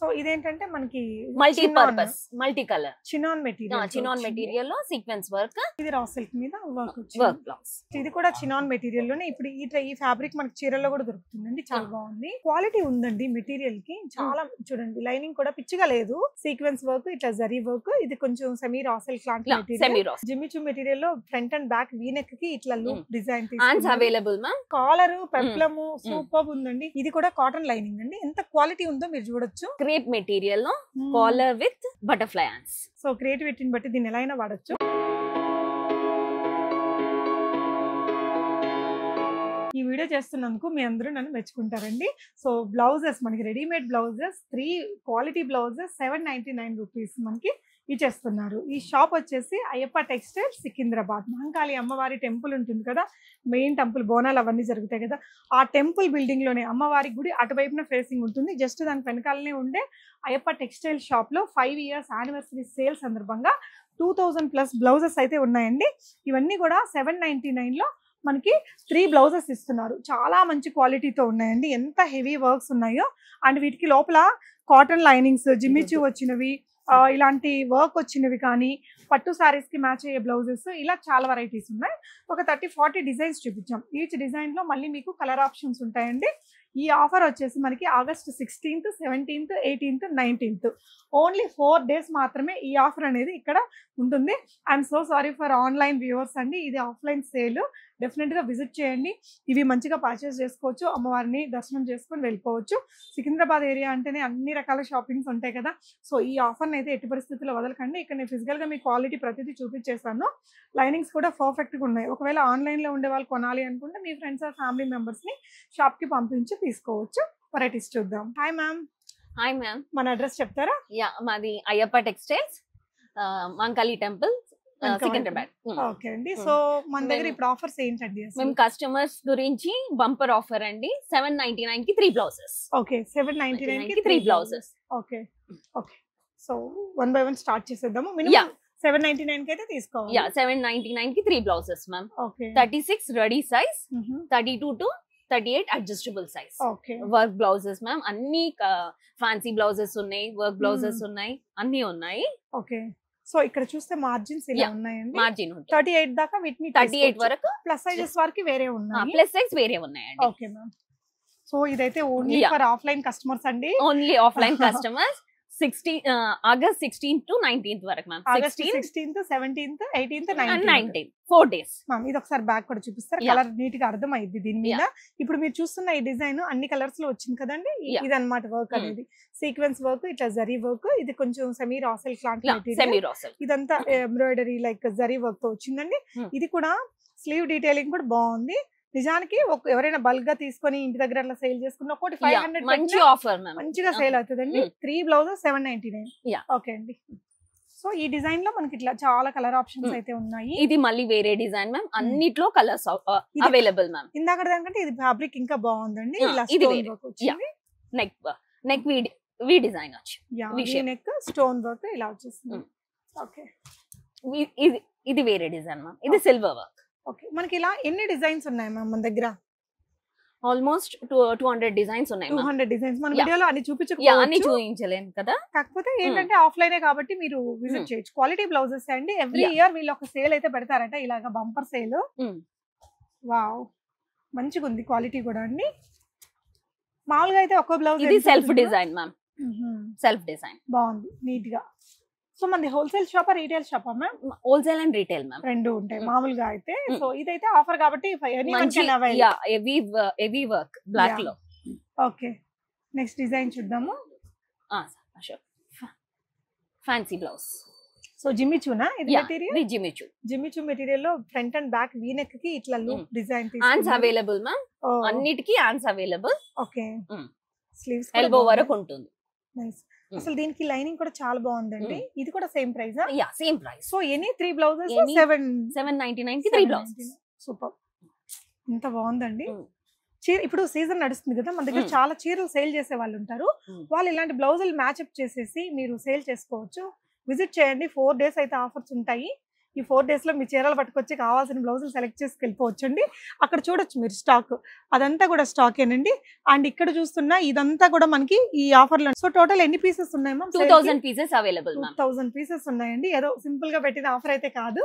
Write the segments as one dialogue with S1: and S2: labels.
S1: So ఇదేంటంటే మనకి
S2: multi purpose multi colour
S1: chinon material
S2: chinon మెటీరియల్లో sequence work
S1: ఇది raw silk మీద వర్క్
S2: వర్క్ బ్లౌజ్
S1: ఇది కూడా చినాన్ మెటీరియల్లోనే ఇప్పుడు ఈ ఈ ఫ్యాబ్రిక్ మనకి చీరల్లో కూడా దొరుకుతుందండి. చాలా. బాగుంది. క్వాలిటీ ఉందండి మెటీరియల్కి. చాలా చూడండి లైనింగ్ కూడా పిచ్చిగా లేదు. సీక్వెన్స్ వర్క్ ఇట్లా జరీ వర్క్ ఇది కొంచెం సెమీ రాసెల్ లాంటి మెటీరియల్ జిమ్మిచు మెటీరియల్లో ఫ్రంట్ అండ్ బ్యాక్ వీనెక్కి ఇట్లా loop. Design
S2: available ma'am
S1: collar peplum super ఉందండి. ఇది కూడా కాటన్ లైనింగ్ అండి. ఎంత క్వాలిటీ ఉందో మీరు చూడొచ్చు.
S2: Crepe మెటీరియల్లో collar with butterfly hands
S1: so క్రియేటివిటీని బట్టి దీన్ని ఎలా అయినా వాడచ్చు. ఈ వీడియో చేస్తున్నందుకు మీ అందరూ నన్ను మెచ్చుకుంటారండి. సో బ్లౌజెస్ మనకి readymade blouses three quality blouses seven ninety nine rupees మనకి ఇచ్చేస్తున్నారు. ఈ షాప్ వచ్చేసి అయ్యప్ప టెక్స్టైల్ సికింద్రాబాద్. మహంకాళి అమ్మవారి టెంపుల్ ఉంటుంది కదా మెయిన్ టెంపుల్ బోనాలు అవన్నీ జరుగుతాయి కదా. ఆ టెంపుల్ బిల్డింగ్లోనే అమ్మవారి గుడి అటువైపున ఫేసింగ్ ఉంటుంది. జస్ట్ దాని వెనకాలనే ఉండే అయ్యప్ప టెక్స్టైల్ షాప్లో ఫైవ్ ఇయర్స్ యానివర్సరీ సేల్ సందర్భంగా టూ థౌజండ్ ప్లస్ బ్లౌజెస్ అయితే ఉన్నాయండి. ఇవన్నీ కూడా సెవెన్ నైన్టీ నైన్లో మనకి త్రీ బ్లౌజెస్ ఇస్తున్నారు. చాలా మంచి క్వాలిటీతో ఉన్నాయండి. ఎంత హెవీ వర్క్స్ ఉన్నాయో అండ్ వీటికి లోపల కాటన్ లైనింగ్స్ జిమ్మిచు వచ్చినవి ఇలాంటి వర్క్ వచ్చినవి కానీ పట్టు సారీస్కి మ్యాచ్ అయ్యే బ్లౌజెస్ ఇలా చాలా వెరైటీస్ ఉన్నాయి. ఒక థర్టీ ఫార్టీ డిజైన్స్ చూపించాం. ఈచ్ డిజైన్లో మళ్ళీ మీకు కలర్ ఆప్షన్స్ ఉంటాయండి. ఈ ఆఫర్ వచ్చేసి మనకి August sixteenth seventeenth eighteenth nineteenth only four days మాత్రమే ఈ ఆఫర్ అనేది ఇక్కడ ఉంటుంది. I'm so sorry for online viewers అండి. ఇది ఆఫ్లైన్ సేల్ డెఫినెట్గా విజిట్ చేయండి. ఇవి మంచిగా పర్చేస్ చేసుకోవచ్చు. అమ్మవారిని దర్శనం చేసుకొని వెళ్ళిపోవచ్చు. సికింద్రాబాద్ ఏరియా అంటేనే అన్ని రకాల షాపింగ్స్ ఉంటాయి కదా. సో ఈ ఆఫర్ని అయితే ఎట్టి పరిస్థితుల్లో వదలకండి. ఇక్కడ నేను ఫిజికల్గా మీ క్వాలిటీ ప్రతిదీ చూపించేస్తాను. లైనింగ్స్ కూడా పర్ఫెక్ట్గా ఉన్నాయి. ఒకవేళ ఆన్లైన్లో ఉండే వాళ్ళు కొనాలి అనుకుంటే మీ ఫ్రెండ్స్ ఆర్ ఫ్యామిలీ మెంబర్స్ని షాప్కి పంపించి తీసుకోవచ్చు. వెరైటీస్ చూద్దాం. హాయ్ మ్యామ్
S2: హాయ్ మ్యామ్
S1: మన అడ్రస్ చెప్తారా?
S2: యా మాది Ayyappa textiles Mankali temple. Secunderabad.
S1: Okay అండి. సో మన దగ్గర ఇప్పుడు ఆఫర్స్ ఏంటండి
S2: మేము కస్టమర్స్ గురించి బంపర్ ఆఫర్ అండి. సెవెన్ నైన్టీ నైన్కి three blouses.
S1: Okay seven ninety నైన్కి
S2: three blouses.
S1: Okay okay. So one by one start చేసేద్దాము. మినిమం సెవెన్ నైన్టీ నైన్కి అయితే తీసుకోవాలి.
S2: యా సెవెన్ నైన్టీ నైన్కి three blouses ma'am
S1: okay.
S2: Thirty six ready size thirty two to thirty eight adjustable size. Work blouses ma'am అన్ని fancy blouses ఉన్నాయి work blouses ఉన్నాయి అన్ని ఉన్నాయి.
S1: ఓకే. సో ఇక్కడ చూస్తే మార్జిన్స్ ఇలా. ఉన్నాయండి.
S2: మార్జిన్
S1: థర్టీ ఎయిట్ దాకా వీటిని
S2: థర్టీ ఎయిట్ వరకు
S1: ప్లస్ సైజెస్ వరకు వేరే ఉన్నాయి.
S2: ప్లస్ సైజ్ వేరే ఉన్నాయండి.
S1: ఓకే మ్యామ్ సో ఇదైతే ఓన్లీ. ఫర్ ఆఫ్లైన్ కస్టమర్స్ అండి.
S2: Only offline customers sixteen August sixteen to nineteenth వరకు ma'am
S1: sixteenth seventeenth eighteenth nineteenth
S2: nineteen four days
S1: ma'am ఇది ఒకసారి బ్యాక్ కూడా చూపిస్తారు. కలర్ నీట్గా అర్థమైంది దీని మీద. ఇప్పుడు మీరు చూస్తున్న ఈ డిజైన్ అన్ని కలర్స్లో వచ్చింది కదండి. ఇది అన్నమాట వర్క్. అనేది. సీక్వెన్స్ వర్క్ ఇట్లా జరీ వర్క్ ఇది కొంచెం సెమీ రాసెల్ లాంటి మెటీరియల్
S2: సెమీ రాసల్
S1: ఇదంతా ఎంబ్రాయిడరీ లైక్ జరీ వర్క్తో వచ్చిందండి.
S2: Hmm.
S1: ఇది కూడా స్లీవ్ డీటెయిలింగ్ కూడా బాగుంది. నిజానికి ఒక ఎవరైనా బల్క్గా తీసుకొని ఇంటి దగ్గర అట్లా సేల్ చేసుకున్న ఒకటి ఫైవ్ హండ్రెడ్
S2: మంచి ఆఫర్
S1: మంచిగా సేల్ అవుతుందండి.
S2: Hmm.
S1: Three blouses seven ninety nine. Okay అండి. సో ఈ డిజైన్లో మనకి ఇట్లా చాలా కలర్ ఆప్షన్స్. అయితే ఉన్నాయి.
S2: ఇది మళ్ళీ వేరే డిజైన్ మ్యామ్. అన్నిట్లో కలర్స్ అవైలబుల్ మ్యామ్.
S1: ఇందాక దానికంటే ఇది ఫ్యాబ్రిక్ ఇంకా బాగుంది
S2: Yeah,
S1: ఇలా
S2: ఇది నెక్ నెక్ వి డిజైన్ వచ్చి.
S1: నెక్ స్టోన్ వర్క్ ఇలా వచ్చేస్తుంది. ఓకే.
S2: ఇది ఇది వేరే డిజైన్ మ్యామ్. ఇది సిల్వర్ వర్క్
S1: ఓకే. మనకి ఇలా ఎన్ని డిజైన్స్ ఉన్నాయి మ్యామ్ మన దగ్గర?
S2: Almost two two hundred designs ఉన్నాయి
S1: టూ హండ్రెడ్ డిజైన్స్. మన. వీడియోలో అన్ని
S2: యా అన్ని
S1: చూపించకపోవచ్చు
S2: చూపించలేను కదా?
S1: కాకపోతే ఏంటంటే ఆఫ్లైనే కాబట్టి మీరు విజిట్
S2: Mm.
S1: చేయొచ్చు. క్వాలిటీ బ్లౌజెస్ అండి. ఎవ్రీ. ఇయర్ వీళ్ళు ఒక సేల్ అయితే పెడతారట ఇలాగ బంపర్ సేల్. వావ్ మంచిగా ఉంది క్వాలిటీ కూడా అండి. మామూలుగా అయితే ఒక్కో బ్లౌజ్
S2: ఇది self design ma'am. Self design
S1: బాగుంది. నీట్గా. సో మనది హోల్సేల్ షాపా రీటైల్ షాపా ma'am?
S2: Wholesale and retail ma'am.
S1: రెండు ఉంటాయి. మామూలుగా అయితే. సో ఇదైతే ఆఫర్ కాబట్టి
S2: మంచి yeah heavy heavy work black. లో.
S1: ఓకే నెక్స్ట్ డిజైన్ చూద్దాము.
S2: ఫ్యాన్సీ బ్లౌజ్
S1: సో జిమ్మిచూనా ఇది మెటీరియల్
S2: ఇది జిమిచు
S1: జిమ్మిచూ మెటీరియల్లో ఫ్రంట్ అండ్ బ్యాక్ వీనెక్కి ఇట్లా loop design
S2: hands available ma'am అన్నిటికీ hands available
S1: okay. Sleeves
S2: elbow వరకు ఉంటుంది. Mm.
S1: అసలు దీనికి లైనింగ్ కూడా చాలా బాగుందండి. ఇది కూడా same price?
S2: Yeah same price.
S1: So any three blouses? Seven
S2: seven ninety నైన్కి త్రీ బ్లౌజెస్.
S1: సూపర్. ఎంత బాగుందండి. చీర ఇప్పుడు సీజన్ నడుస్తుంది కదా మన దగ్గర. చాలా చీరలు సేల్ చేసే వాళ్ళు ఉంటారు. వాళ్ళు ఇలాంటి బ్లౌజులు మ్యాచ్అప్ చేసేసి మీరు సేల్ చేసుకోవచ్చు. విజిట్ చేయండి. ఫోర్ డేస్ అయితే ఆఫర్స్ ఉంటాయి. ఈ ఫోర్ డేస్లో మీ చీరలు పట్టుకొచ్చి కావాల్సిన బ్లౌజులు సెలెక్ట్ చేసి వెళ్ళిపోవచ్చండి అక్కడ చూడొచ్చు మీరు స్టాక్. అదంతా కూడా స్టాక్ ఏనండి. అండ్ ఇక్కడ చూస్తున్నా ఇదంతా కూడా మనకి ఈ ఆఫర్లో సో టోటల్ ఎన్ని పీసెస్ ఉన్నాయి ma'am
S2: two thousand pieces available
S1: two thousand pieces ఉన్నాయండి. ఏదో సింపుల్గా పెట్టిన ఆఫర్ అయితే కాదు.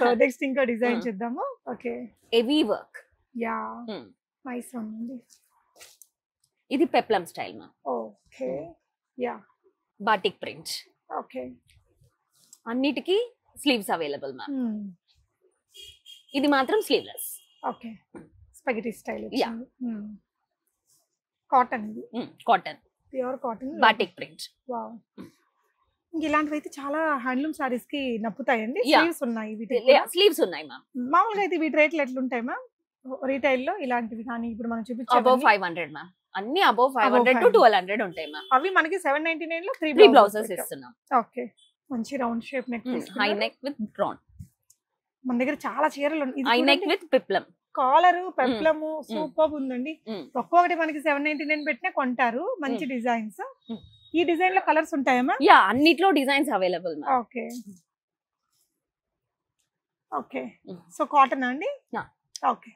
S1: సో నెక్స్ట్ ఇంకో డిజైన్. చూద్దాము. Okay.
S2: Heavy work
S1: yeah. Nice one అండి.
S2: ఇది peplum style ma'am.
S1: Okay. Yeah.
S2: Batik print
S1: okay.
S2: అన్నిటికీ స్లీవ్స్ అవైలబుల్ మ్యామ్. ఇది మాత్రం sleeveless.
S1: Okay. Spaghetti style
S2: Yeah.
S1: Cotton ఇది.
S2: Cotton.
S1: Pure cotton.
S2: Batik print
S1: wow ఇలాంటివి అయితే చాలా హ్యాండ్లూమ్ సారీస్కి నప్పుతాయండి. స్లీవ్స్ ఉన్నాయి కూడా.
S2: స్లీవ్స్ ఉన్నాయి మ్యామ్
S1: మామూలుగా అయితే వీటి రేట్లు ఎట్లుంటాయి మ్యామ్ రీటైల్లో ఇలాంటివి కానీ ఇప్పుడు మనం
S2: అబౌవ్
S1: చూపించే
S2: ఫైవ్ హండ్రెడ్ మ్యామ్ అన్ని above five hundred to
S1: 500.
S2: Twelve hundred ఉంటాయి మ్యామ్
S1: అవి మనకి సెవెన్ నైన్టీ నైన్లో త్రీ
S2: బ్లౌజెస్ ఇస్తున్నాం.
S1: ఓకే మంచి round shape neck
S2: high neck with brown
S1: మన దగ్గర చాలా చీరలు
S2: high neck with peplum
S1: collar peplum super ఉందండి. ఒక్కొక్కటి మనకి సెవెన్ నైన్టీ నైన్ పెట్టినా కొంటారు. మంచి డిజైన్స్. ఈ డిజైన్లో కలర్స్ ఉంటాయా మ్యామ్
S2: యా అన్నిట్లో designs available
S1: okay. Okay. So cotton అండి. ఓకే.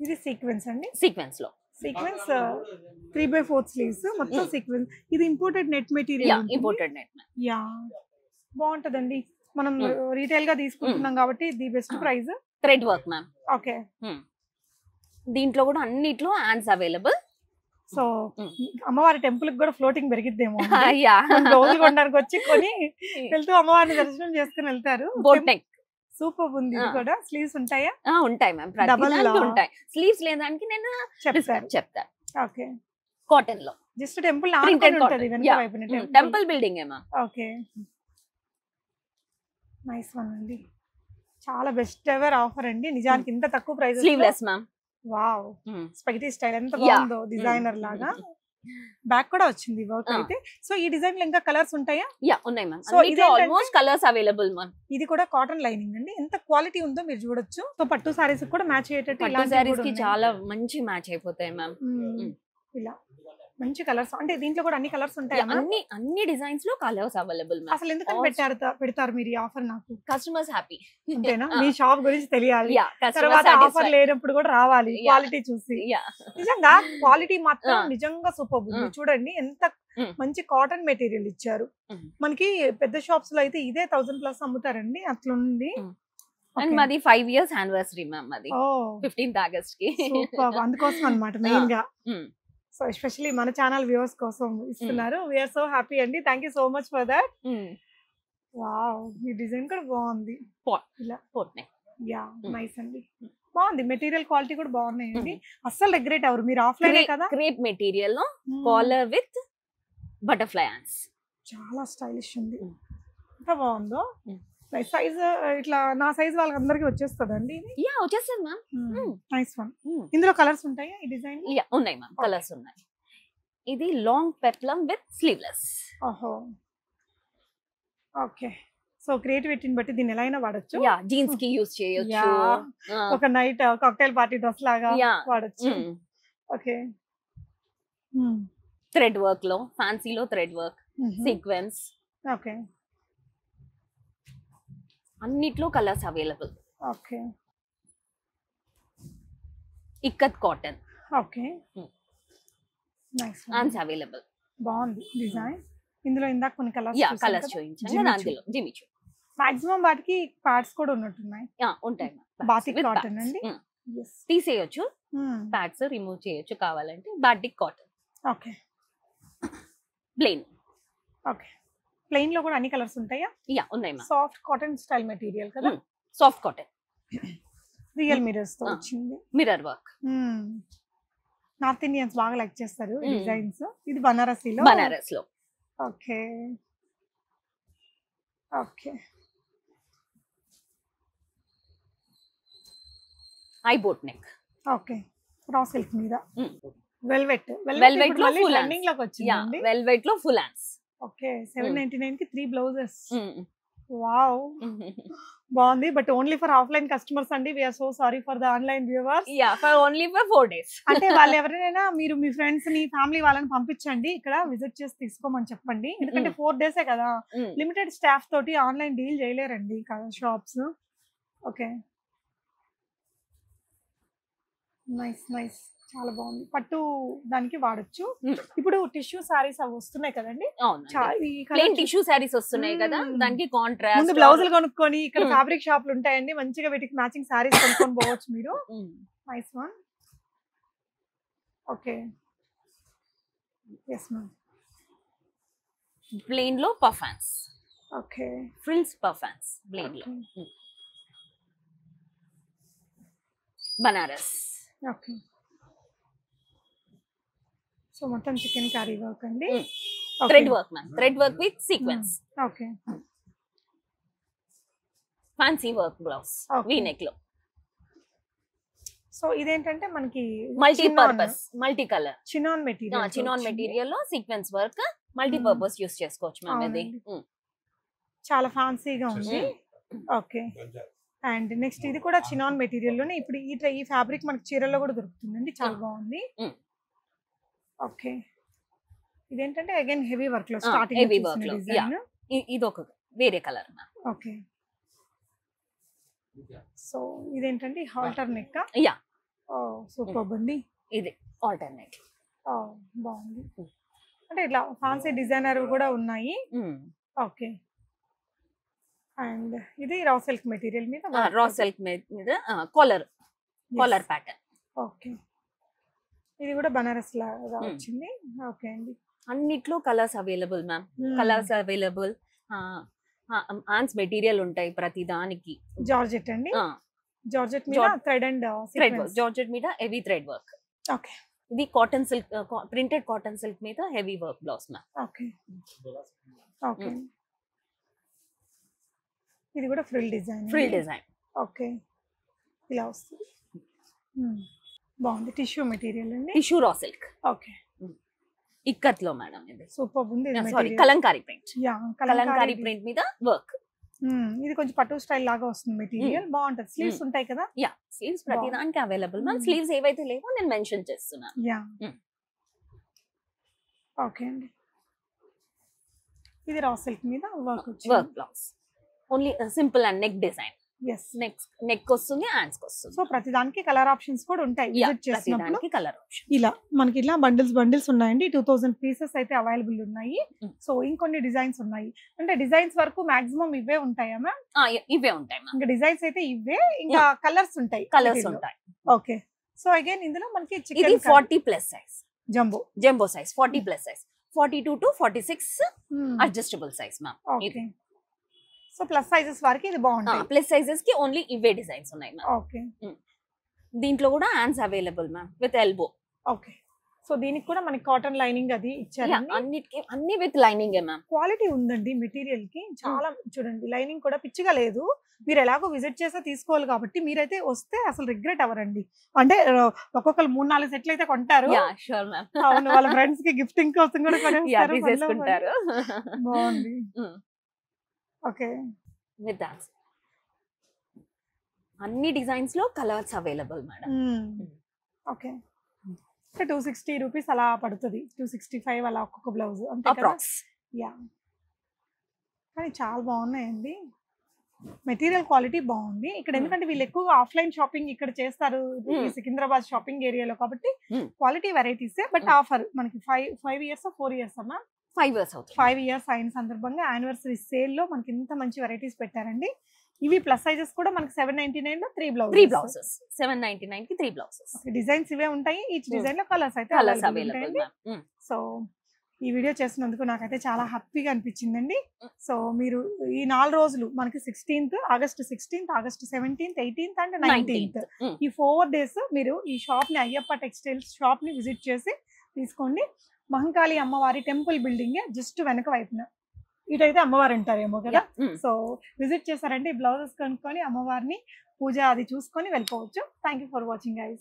S1: ఇది సీక్వెన్స్ అండి?
S2: సీక్వెన్స్లో.
S1: Sequence three by fourth sleeves మొత్తం
S2: Mm.
S1: సీక్వెన్స్ ఇది imported net material
S2: imported net
S1: yeah బాగుంటదండి. మనం
S2: Mm.
S1: రీటైల్గా తీసుకుంటున్నాం కాబట్టి the best. Price
S2: thread work ma'am
S1: okay
S2: దీంట్లో కూడా అన్నిట్లో హ్యాండ్స్ అవైలబుల్
S1: సో
S2: Mm.
S1: అమ్మవారి టెంపుల్కి కూడా ఫ్లోటింగ్ పెరిగిద్దేమో రోజు కొనడానికి వచ్చి కొని వెళ్తూ అమ్మవారిని దర్శనం చేసుకుని వెళ్తారు.
S2: బోట్ నెక్
S1: సూపర్ ఉంది. కూడా స్లీవ్స్ ఉంటాయా?
S2: ఉంటాయి మ్యామ్. ప్రతి
S1: Double
S2: దానికి
S1: లా?
S2: ఉంటాయి. స్లీవ్స్ లేదానికి నేను
S1: చెప్తారు.
S2: చెప్తా.
S1: ఓకే.
S2: కాటన్లో.
S1: Just temple. వైపున temple.
S2: Building ma'am.
S1: Okay. Nice one అండి. చాలా బెస్ట్ ఎవర్ ఆఫర్ అండి. నిజానికి ఇంత తక్కువ price
S2: sleeveless ma'am
S1: wow spaghetti style ఎంత. బాగుందో డిజైనర్ లాగా. బ్యాక్ కూడా వచ్చింది వర్క్. అయితే. సో ఈ డిజైన్లో ఇంకా కలర్స్ ఉంటాయా?
S2: యా ఉన్నాయి మ్యామ్. అన్నిట్లో
S1: ఇదేంటంటే-
S2: ఆల్మోస్ట్ కలర్స్ అవైలబుల్ మ్యామ్.
S1: ఇది కూడా కాటన్ లైనింగ్ అండి. ఎంత క్వాలిటీ ఉందో మీరు చూడొచ్చు. సో పట్టు సారీస్ కూడా మ్యాచ్ అయ్యేటట్టు
S2: పట్టు
S1: ఇలాంటివి సారీస్కి.
S2: చాలా మంచి మ్యాచ్ అయిపోతాయి మ్యామ్.
S1: ఇలా. మంచి కలర్స్ అంటే దీంట్లో కూడా అన్ని కలర్స్ ఉంటాయి
S2: అన్ని అన్ని డిజైన్స్లో కలర్స్ అవైలబుల్
S1: అసలు ఎందుకని పెట్టారు పెడతారు మీరు ఈ ఆఫర్ నాకు?
S2: కస్టమర్స్ హ్యాపీ
S1: అంతేనా? మీ షాప్ గురించి తెలియాలి. తర్వాత ఆఫర్ లేనప్పుడు కూడా రావాలి. క్వాలిటీ చూసి. నిజంగా క్వాలిటీ మాత్రం. నిజంగా సూపర్ ఉంది. చూడండి ఎంత. మంచి కాటన్ మెటీరియల్ ఇచ్చారు. మనకి పెద్ద షాప్స్లో అయితే ఇదే థౌసండ్ ప్లస్ అమ్ముతారండి అట్లుంది.
S2: అండ్ మాది ఫైవ్ ఇయర్స్ యానివర్సరీ మ్యామ్ అది
S1: ఓ.
S2: ఫిఫ్టీన్త్
S1: ఆగస్ట్కి. అందుకోసం అనమాట మెయిన్ గా. సో ఎస్పెషల్లీ మన ఛానల్ వ్యూవర్స్ కోసం ఇస్తున్నారు వీఆర్ సో హ్యాపీ అండి thank you so much for that. Wow ఈ డిజైన్ కూడా బాగుంది. ఇలా. యా. నైస్ అండి. బాగుంది మెటీరియల్ క్వాలిటీ కూడా బాగున్నాయండి. అస్సలు రెగ్రెట్ అవరు మీరు ఆఫ్లైన్ కదా
S2: crepe material. Collar with butterfly hands
S1: చాలా స్టైలిష్ ఉంది. ఎంత బాగుందో. సైజ్ ఇట్లా నా సైజ్ వాళ్ళకి అందరికి వచ్చేస్తుందండి
S2: యా వచ్చేస్తుంది మ్యామ్.
S1: నైస్ వన్ ఇందులో కలర్స్ ఉంటాయా ఈ డిజైన్
S2: యా ఉన్నాయి మ్యామ్ కలర్స్ ఉన్నాయి. ఇది లాంగ్ పెప్లం విత్ స్లీవ్లెస్
S1: ఓహో. ఓకే సో క్రియేటివిటీని బట్టి దీన్ని ఎలా అయినా వాడచ్చు.
S2: యా జీన్స్కి యూస్ చేయొచ్చు.
S1: Yeah. ఒక నైట్ కాక్టైల్ పార్టీ డ్రెస్ లాగా. వాడచ్చు. ఓకే
S2: థ్రెడ్ వర్క్లో ఫ్యాన్సీలో థ్రెడ్ వర్క్ సీక్వెన్స్
S1: ఓకే
S2: అన్నిట్లో colours available.
S1: Okay.
S2: Ikat cotton.
S1: Okay. Nice
S2: available.
S1: బాగుంది డిజైన్. ఇందులో ఇందాక కొన్ని కలర్స్
S2: యా కలర్స్ చూపించాను.
S1: Jimmy
S2: అందులో జిమిచు
S1: మాక్సిమం వాటికి ప్యాడ్స్ కూడా ఉన్నట్టున్నాయి.
S2: యా ఉంటాయి
S1: బాతిక్ కాటన్ అండి?
S2: తీసేయొచ్చు. ప్యాడ్స్ రిమూవ్ చేయొచ్చు కావాలంటే. Batik cotton
S1: okay
S2: plain
S1: okay ప్లెయిన్లో కూడా అన్ని కలర్స్ ఉంటాయా?
S2: యా ఉన్నాయి ma'am
S1: soft cotton style material కదా.
S2: సాఫ్ట్ కాటన్
S1: రియల్
S2: మిరర్స్తో.
S1: వచ్చింది.
S2: మిర్రర్ వర్క్
S1: నార్త్ ఇండియన్స్ బాగా లైక్ చేస్తారు. డిజైన్స్ ఇది బనారసీలో?
S2: బనారస్లో
S1: okay. Okay.
S2: I boat neck
S1: okay. Raw silk మీద.
S2: వెల్వెట్లో full
S1: ట్రెండింగ్లోకి
S2: యా
S1: వచ్చింది
S2: వెల్వెట్లో full hands
S1: okay. Seven ninety నైన్కి త్రీ బ్లౌజెస్. వావ్. బాగుంది. But only for offline customers అండి. We are so sorry for the online viewers.
S2: Yeah for only for four days.
S1: అంటే వాళ్ళు ఎవరైనా మీరు మీ ఫ్రెండ్స్ని ఫ్యామిలీ వాళ్ళని పంపించండి. ఇక్కడ విజిట్ చేసి తీసుకోమని చెప్పండి. ఎందుకంటే ఫోర్ డేసే కదా. లిమిటెడ్ స్టాఫ్ తోటి ఆన్లైన్ డీల్ చేయలేరండి షాప్స్. ఓకే. Nice nice. చాలా బాగుంది. పట్టు దానికి వాడచ్చు. ఇప్పుడు టిష్యూ సారీస్ అవి వస్తున్నాయి కదండి. colour
S2: టిష్యూ శారీస్ వస్తున్నాయి కదా. దానికి
S1: ముందు
S2: కాంట్రాస్ట్
S1: బ్లౌజులు కొనుక్కొని ఇక్కడ. ఫ్యాబ్రిక్ షాపులు ఉంటాయండి మంచిగా వీటికి మ్యాచింగ్ సారీస్ కొనుక్కొని పోవచ్చు మీరు. Nice one okay yes ma'am
S2: ప్లేన్లో పర్ఫాన్స్
S1: ఓకే
S2: ఫ్రిల్స్ పర్ఫాన్స్ ప్లేన్లో. బనారస్
S1: ఓకే సో మొత్తం చికెన్ కర్రీ వర్క్ అండి.
S2: Thread work ma'am. Thread work with sequence.
S1: Okay.
S2: Fancy work blouse. V నెక్లో.
S1: So ఇదేంటంటే మనకి
S2: multi purpose multi colour
S1: chinon material
S2: chinon మెటీరియల్లో sequence work multi purpose use చేసుకోవచ్చు ma'am ఇది.
S1: చాలా ఫ్యాన్సీగా ఉంది. ఓకే. అండ్ నెక్స్ట్ ఇది కూడా చినాన్ మెటీరియల్లోనే. ఇప్పుడు ఈ ఈ ఫ్యాబ్రిక్ మనకి చీరల్లో కూడా దొరుకుతుందండి. చాలా. బాగుంది. ఓకే. ఇదేంటంటే అగైన్ హెవీ
S2: వర్క్లో
S1: స్టార్టింగ్
S2: heavy work లో, ఇది ఒక వేరే కలర్
S1: ఓకే. సో ఇదేంటంటే హాల్టర్ నెక్
S2: యా
S1: సూపర్ అండి
S2: ఇది ఆల్టర్నేట్
S1: ఓ బాగుంది. అంటే ఇట్లా ఫ్యాన్సీ డిజైనర్ కూడా ఉన్నాయి. ఓకే. అండ్ ఇది రా సిల్క్ మెటీరియల్ మీద
S2: రా సిల్క్ మీద కాలర్ కాలర్ ప్యాటర్న్
S1: ఓకే. ఇది కూడా బనారస్ లాగా. వచ్చింది. ఓకే అండి.
S2: అన్నిట్లో colours available ma'am. Colours available. Ann's material ఉంటాయి ప్రతి దానికి.
S1: జార్జెట్ అండి? జార్జెట్ మీద thread and
S2: thread work georgette మీద హెవీ థ్రెడ్ వర్క్
S1: ఓకే.
S2: ఇది cotton silk printed cotton silk మీద heavy work blouse ma'am.
S1: Okay. Okay. ఇది కూడా frill design
S2: frill design
S1: okay. ఇలా వస్తుంది. బాగుంది. టిష్యూ మెటీరియల్ అండి.
S2: Tissue raw silk.
S1: ఓకే.
S2: ఇక్కత్లో మేడం ఇది.
S1: సూపర్ ఉంది
S2: sorry kalamkari print.
S1: Yeah
S2: kalamkari print. మీద వర్క్.
S1: ఇది కొంచెం పట్టు స్టైల్ లాగా వస్తుంది మెటీరియల్. బాగుంటది. స్లీవ్స్ ఉంటాయి కదా?
S2: యా స్లీవ్స్ ప్రతి. దానికి అవైలబుల్.
S1: Hmm.
S2: స్లీవ్స్ ఏవైతే లేవో నేను మెన్షన్ చేస్తున్నాను
S1: యా. ఓకే అండి. ఇది రా సిల్క్ మీద work
S2: work blouse. Only simple and neck design. Neck neck వస్తుంది హ్యాండ్స్ వస్తుంది.
S1: సో ప్రతి దానికి కలర్ ఆప్షన్స్ కూడా ఉంటాయి. విజిట్ చేసినప్పుడు
S2: కలర్ ఆప్షన్
S1: ఇలా మనకి ఇలా బండిల్స్ బండిల్స్ ఉన్నాయండి. టూ థౌసండ్ పీసెస్ అయితే అవైలబుల్ ఉన్నాయి. సో ఇంకొన్ని డిజైన్స్ ఉన్నాయి. అంటే డిజైన్స్ వరకు మాక్సిమం ఇవే ఉంటాయా మ్యామ్?
S2: ఇవే ఉంటాయి
S1: ఇంకా డిజైన్స్ అయితే ఇవే. ఇంకా కలర్స్ ఉంటాయి
S2: కలర్స్ ఉంటాయి.
S1: ఓకే. సో అగైన్ ఇందులో మనకి
S2: ఇది
S1: chikan
S2: forty plus size.
S1: Jumbo.
S2: Jumbo size forty plus size. Forty two to forty six adjustable size ma'am.
S1: Okay. So plus sizes వరకు ఇది బాగుంటాయి.
S2: ప్లస్ సైజెస్కి ఓన్లీ ఇవే డిజైన్స్ ఉన్నాయి మ్యామ్
S1: ఓకే
S2: దీంట్లో కూడా hands available ma'am with elbow
S1: okay so దీనికి కూడా మనకి కాటన్ లైనింగ్ అది ఇచ్చారండి.
S2: అన్నిటికి అన్ని విత్ లైనింగ్ మ్యామ్
S1: క్వాలిటీ ఉందండి మెటీరియల్కి. చాలా చూడండి లైనింగ్ కూడా పిచ్చిగా లేదు. మీరు ఎలాగో విజిట్ చేస్తే తీసుకోవాలి కాబట్టి మీరైతే వస్తే అసలు రిగ్రెట్ అవ్వరండి. అంటే ఒక్కొక్కరు మూడు నాలుగు సెట్లు అయితే కొంటారు. వాళ్ళ ఫ్రెండ్స్కి గిఫ్టింగ్ కోసం కూడా బాగుంది.
S2: Mm.
S1: ఓకే.
S2: విత్ దాట్ అన్ని డిజైన్స్లో colours available madam.
S1: Okay. Two sixty rupees అలా పడుతుంది. టూ సిక్స్టీ ఫైవ్ అలా ఒక్కొక్క బ్లౌజ్.
S2: అప్రాక్స్
S1: యా కానీ చాలా బాగున్నాయండి. మెటీరియల్ క్వాలిటీ బాగుంది. ఇక్కడ. ఎందుకంటే వీళ్ళు ఎక్కువగా ఆఫ్లైన్ షాపింగ్ ఇక్కడ చేస్తారు. సికింద్రాబాద్ షాపింగ్ ఏరియాలో కాబట్టి. క్వాలిటీ వెరైటీసే. బట్. ఆఫర్ మనకి five five years four years అమ్మా
S2: ఫైవ్ ఇయర్స్ అవుతుంది.
S1: ఫైవ్ ఇయర్స్ అయిన సందర్భంగా యానివర్సరీ సేల్లో మనకి ఇంత మంచి వెరైటీస్ పెట్టారండి. ఇవి ప్లస్ సైజెస్ కూడా మనకి సెవెన్ నైన్టీ నైన్లో three blouse
S2: three blouses seven ninety నైన్కి త్రీ బ్లౌజెస్
S1: డిజైన్స్ ఇవే ఉంటాయి. Each
S2: Hmm.
S1: డిజైన్లో కలర్స్ అయితే
S2: కలర్స్
S1: available
S2: అవైలబుల్
S1: సో ఈ వీడియో చేసినందుకు నాకైతే చాలా హ్యాపీగా అనిపించిందండి. సో మీరు ఈ నాలుగు రోజులు మనకి sixteenth August sixteenth August seventeenth eighteenth and nineteenth ఈ ఫోర్ డేస్ మీరు ఈ షాప్ని అయ్యప్ప టెక్స్టైల్స్ షాప్ని విజిట్ చేసి తీసుకోండి. మహంకాళి అమ్మవారి టెంపుల్ బిల్డింగ్ జస్ట్ వెనక వైపున. ఇటైతే అమ్మవారు అంటారేమో కదా సో విజిట్ చేశారంటే ఈ బ్లౌజెస్ కొనుక్కొని అమ్మవారిని పూజ అది చూసుకొని వెళ్ళిపోవచ్చు. Thank you for watching guys